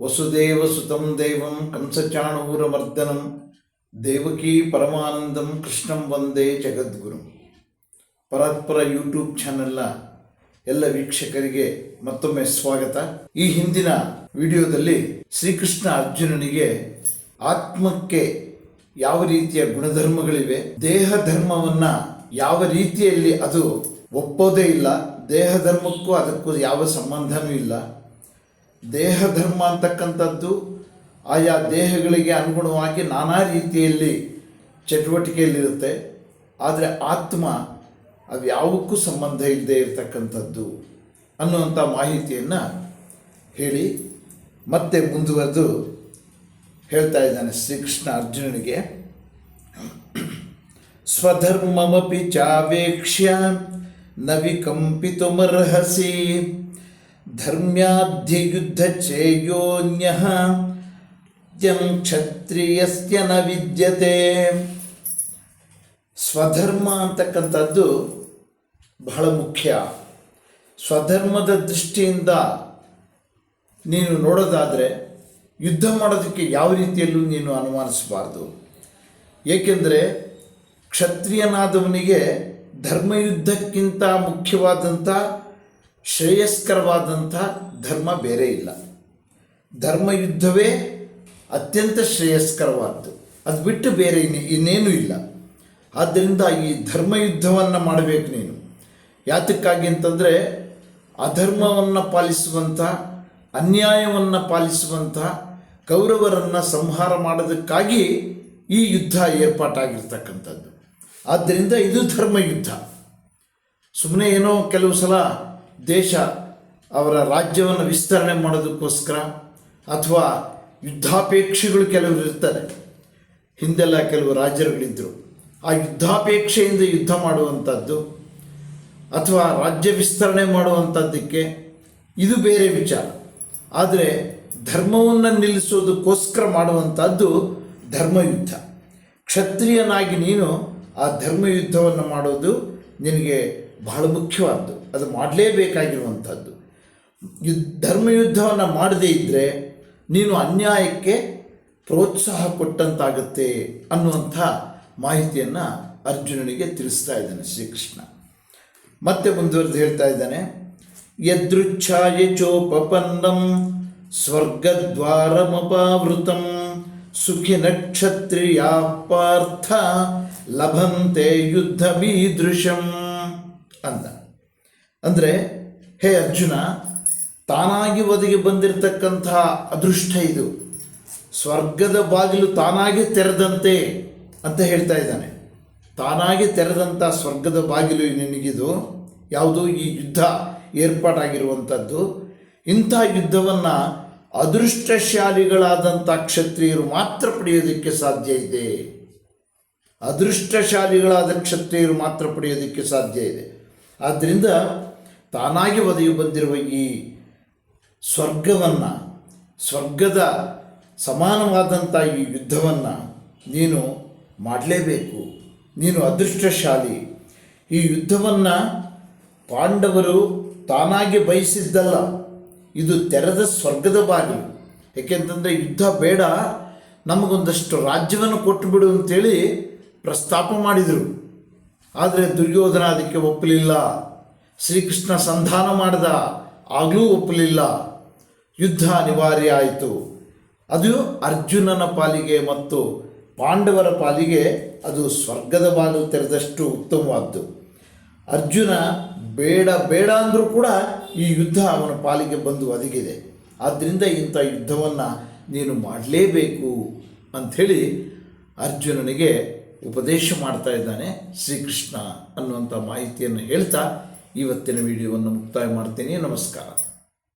ವಸುದೇವ ಸುತಂ ದೇವಂ ಕಂಸಚಾಣೂರಮರ್ದನಂ ದೇವಕೀ ಪರಮಾನಂದಂ ಕೃಷ್ಣಂ ವಂದೇ ಜಗದ್ಗುರು. ಪರಸ್ಪರ ಯೂಟ್ಯೂಬ್ ಚಾನೆಲ್ನ ಎಲ್ಲ ವೀಕ್ಷಕರಿಗೆ ಮತ್ತೊಮ್ಮೆ ಸ್ವಾಗತ. ಈ ಹಿಂದಿನ ವಿಡಿಯೋದಲ್ಲಿ ಶ್ರೀಕೃಷ್ಣ ಅರ್ಜುನನಿಗೆ ಆತ್ಮಕ್ಕೆ ಯಾವ ರೀತಿಯ ಗುಣಧರ್ಮಗಳಿವೆ, ದೇಹ ಧರ್ಮವನ್ನ ಯಾವ ರೀತಿಯಲ್ಲಿ ಅದು ಒಪ್ಪೋದೇ ಇಲ್ಲ, ದೇಹ ಧರ್ಮಕ್ಕೂ ಅದಕ್ಕೂ ಯಾವ ಸಂಬಂಧನೂ ಇಲ್ಲ ದೇಹ ಧರ್ಮ ಅಂತಕ್ಕಂಥದ್ದು ಆಯಾ ದೇಹಗಳಿಗೆ ಅನುಗುಣವಾಗಿ ನಾನಾ ರೀತಿಯಲ್ಲಿ ಚಟುವಟಿಕೆಯಲ್ಲಿರುತ್ತೆ. ಆದರೆ ಆತ್ಮ ಅದು ಯಾವಕ್ಕೂ ಸಂಬಂಧ ಇಲ್ಲದೆ ಇರತಕ್ಕಂಥದ್ದು ಅನ್ನುವಂಥ ಮಾಹಿತಿಯನ್ನು ಹೇಳಿ ಮತ್ತೆ ಮುಂದುವರೆದು ಹೇಳ್ತಾ ಇದ್ದಾನೆ ಶ್ರೀಕೃಷ್ಣ ಅರ್ಜುನನಿಗೆ. ಸ್ವಧರ್ಮಮಪಿ ಚಾವೇಕ್ಷ್ಯ ನ ವಿಕಂಪಿತುಮರ್ಹಸಿ ಧರ್ಮ್ಯಾಧ್ಯಯುದ್ಧ ಚೇಯೋನ್ಯ ತ್ಯಂ ಕ್ಷತ್ರಿಯಸ್ಯ ನ ವಿದ್ಯತೆ. ಸ್ವಧರ್ಮ ಅಂತಕ್ಕಂಥದ್ದು ಬಹಳ ಮುಖ್ಯ. ಸ್ವಧರ್ಮದ ದೃಷ್ಟಿಯಿಂದ ನೀನು ನೋಡೋದಾದರೆ ಯುದ್ಧ ಮಾಡೋದಕ್ಕೆ ಯಾವ ರೀತಿಯಲ್ಲೂ ನೀನು ಅನುಮಾನಿಸಬಾರ್ದು. ಏಕೆಂದರೆ ಕ್ಷತ್ರಿಯನಾದವನಿಗೆ ಧರ್ಮಯುದ್ಧಕ್ಕಿಂತ ಮುಖ್ಯವಾದಂಥ ಶ್ರೇಯಸ್ಕರವಾದಂಥ ಧರ್ಮ ಬೇರೆ ಇಲ್ಲ. ಧರ್ಮಯುದ್ಧವೇ ಅತ್ಯಂತ ಶ್ರೇಯಸ್ಕರವಾದ್ದು. ಅದು ಬಿಟ್ಟು ಬೇರೆ ಇನ್ನೇ ಇನ್ನೇನೂ ಇಲ್ಲ. ಆದ್ದರಿಂದ ಈ ಧರ್ಮಯುದ್ಧವನ್ನು ಮಾಡಬೇಕು ನೀನು. ಯಾತಕ್ಕಾಗಿ ಅಂತಂದರೆ ಅಧರ್ಮವನ್ನು ಪಾಲಿಸುವಂಥ, ಅನ್ಯಾಯವನ್ನು ಪಾಲಿಸುವಂಥ, ಕೌರವರನ್ನು ಸಂಹಾರ ಮಾಡೋದಕ್ಕಾಗಿ ಈ ಯುದ್ಧ ಏರ್ಪಾಟಾಗಿರ್ತಕ್ಕಂಥದ್ದು. ಆದ್ದರಿಂದ ಇದು ಧರ್ಮಯುದ್ಧ ಸುಮ್ಮನೆ ಏನೋ ಕೆಲವು ಸಲ ದೇಶ ಅವರ ರಾಜ್ಯವನ್ನು ವಿಸ್ತರಣೆ ಮಾಡೋದಕ್ಕೋಸ್ಕರ ಅಥವಾ ಯುದ್ಧಾಪೇಕ್ಷೆಗಳು ಕೆಲವರು ಇರ್ತಾರೆ. ಹಿಂದೆಲ್ಲ ಕೆಲವು ರಾಜ್ಯಗಳಿದ್ದರು ಆ ಯುದ್ಧಾಪೇಕ್ಷೆಯಿಂದ ಯುದ್ಧ ಮಾಡುವಂಥದ್ದು ಅಥವಾ ರಾಜ್ಯ ವಿಸ್ತರಣೆ ಮಾಡುವಂಥದ್ದಕ್ಕೆ ಇದು ಬೇರೆ ವಿಚಾರ. ಆದರೆ ಧರ್ಮವನ್ನು ನಿಲ್ಲಿಸೋದಕ್ಕೋಸ್ಕರ ಮಾಡುವಂಥದ್ದು ಧರ್ಮಯುದ್ಧ. ಕ್ಷತ್ರಿಯನಾಗಿ ನೀನು ಆ ಧರ್ಮಯುದ್ಧವನ್ನು ಮಾಡೋದು ನಿನಗೆ ಬಹಳ ಮುಖ್ಯವಾದ್ದು. ಅದು ಮಾಡಲೇಬೇಕಾಗಿರುವಂಥದ್ದು. ಯುದ್ಧ ಧರ್ಮಯುದ್ಧವನ್ನು ಮಾಡದೇ ಇದ್ದರೆ ನೀನು ಅನ್ಯಾಯಕ್ಕೆ ಪ್ರೋತ್ಸಾಹ ಕೊಟ್ಟಂತಾಗುತ್ತೆ ಅನ್ನುವಂಥ ಮಾಹಿತಿಯನ್ನು ಅರ್ಜುನನಿಗೆ ತಿಳಿಸ್ತಾ ಇದ್ದಾನೆ ಶ್ರೀಕೃಷ್ಣ. ಮತ್ತೆ ಮುಂದುವರೆದು ಹೇಳ್ತಾ ಇದ್ದಾನೆ, ಯದೃಚ್ಛಾಯೆ ಚೋಪಪನ್ನಂ ಸ್ವರ್ಗದ್ವಾರಮಪಾವೃತಂ ಸುಖಿ ನಕ್ಷತ್ರಿಯ ಪಾರ್ಥ ಲಭಂತೆ ಯುದ್ಧ ಮೀದೃಶಂ ಅಂದ. ಅಂದರೆ, ಹೇ ಅರ್ಜುನ, ತಾನಾಗಿ ಒದಗಿ ಬಂದಿರತಕ್ಕಂತಹ ಅದೃಷ್ಟ ಇದು. ಸ್ವರ್ಗದ ಬಾಗಿಲು ತಾನಾಗಿ ತೆರೆದಂತೆ ಅಂತ ಹೇಳ್ತಾ ಇದ್ದಾನೆ. ತಾನಾಗಿ ತೆರೆದಂಥ ಸ್ವರ್ಗದ ಬಾಗಿಲು ನಿನಗಿದು ಯಾವುದು ಈ ಯುದ್ಧ ಏರ್ಪಾಟಾಗಿರುವಂಥದ್ದು. ಇಂಥ ಯುದ್ಧವನ್ನು ಅದೃಷ್ಟಶಾಲಿಗಳಾದಂಥ ಕ್ಷತ್ರಿಯರು ಮಾತ್ರ ಪಡೆಯೋದಕ್ಕೆ ಸಾಧ್ಯ ಇದೆ. ಅದೃಷ್ಟಶಾಲಿಗಳಾದ ಕ್ಷತ್ರಿಯರು ಮಾತ್ರ ಪಡೆಯೋದಕ್ಕೆ ಸಾಧ್ಯ ಇದೆ. ಆದ್ದರಿಂದ ತಾನಾಗಿ ಒದಗಿ ಬಂದಿರುವ ಈ ಸ್ವರ್ಗವನ್ನು, ಸ್ವರ್ಗದ ಸಮಾನವಾದಂಥ ಈ ಯುದ್ಧವನ್ನು ನೀನು ಮಾಡಲೇಬೇಕು. ನೀನು ಅದೃಷ್ಟಶಾಲಿ. ಈ ಯುದ್ಧವನ್ನು ಪಾಂಡವರು ತಾನಾಗಿ ಬಯಸಿದ್ದಲ್ಲ. ಇದು ತೆರೆದ ಸ್ವರ್ಗದ ಬಾಗಿಲು. ಏಕೆಂತಂದರೆ ಯುದ್ಧ ಬೇಡ. ನಮಗೊಂದಷ್ಟು ರಾಜ್ಯವನ್ನು ಕೊಟ್ಟು ಬಿಡು ಅಂತೇಳಿ ಪ್ರಸ್ತಾಪ ಮಾಡಿದರು. ಆದರೆ ದುರ್ಯೋಧನ ಅದಕ್ಕೆ ಒಪ್ಪಲಿಲ್ಲ. ಶ್ರೀಕೃಷ್ಣ ಸಂಧಾನ ಮಾಡಿದ, ಆಗಲೂ ಒಪ್ಪಲಿಲ್ಲ. ಯುದ್ಧ ಅನಿವಾರ್ಯ ಆಯಿತು. ಅದು ಅರ್ಜುನನ ಪಾಲಿಗೆ ಮತ್ತು ಪಾಂಡವರ ಪಾಲಿಗೆ ಅದು ಸ್ವರ್ಗದ ಬಾಲು ತೆರೆದಷ್ಟು ಉತ್ತಮವಾದ್ದು. ಅರ್ಜುನ ಬೇಡ ಬೇಡ ಅಂದರೂ ಕೂಡ ಈ ಯುದ್ಧ ಅವನ ಪಾಲಿಗೆ ಬಂದು ಒದಗಿದೆ. ಆದ್ದರಿಂದ ಇಂಥ ಯುದ್ಧವನ್ನು ನೀನು ಮಾಡಲೇಬೇಕು ಅಂಥೇಳಿ ಅರ್ಜುನನಿಗೆ ಉಪದೇಶ ಮಾಡ್ತಾ ಇದ್ದಾನೆ ಶ್ರೀಕೃಷ್ಣ ಅನ್ನುವಂಥ ಮಾಹಿತಿಯನ್ನು ಹೇಳ್ತಾ ಇವತ್ತಿನ ವಿಡಿಯೋವನ್ನು ಮುಕ್ತಾಯ ಮಾಡ್ತೀನಿ. ನಮಸ್ಕಾರ.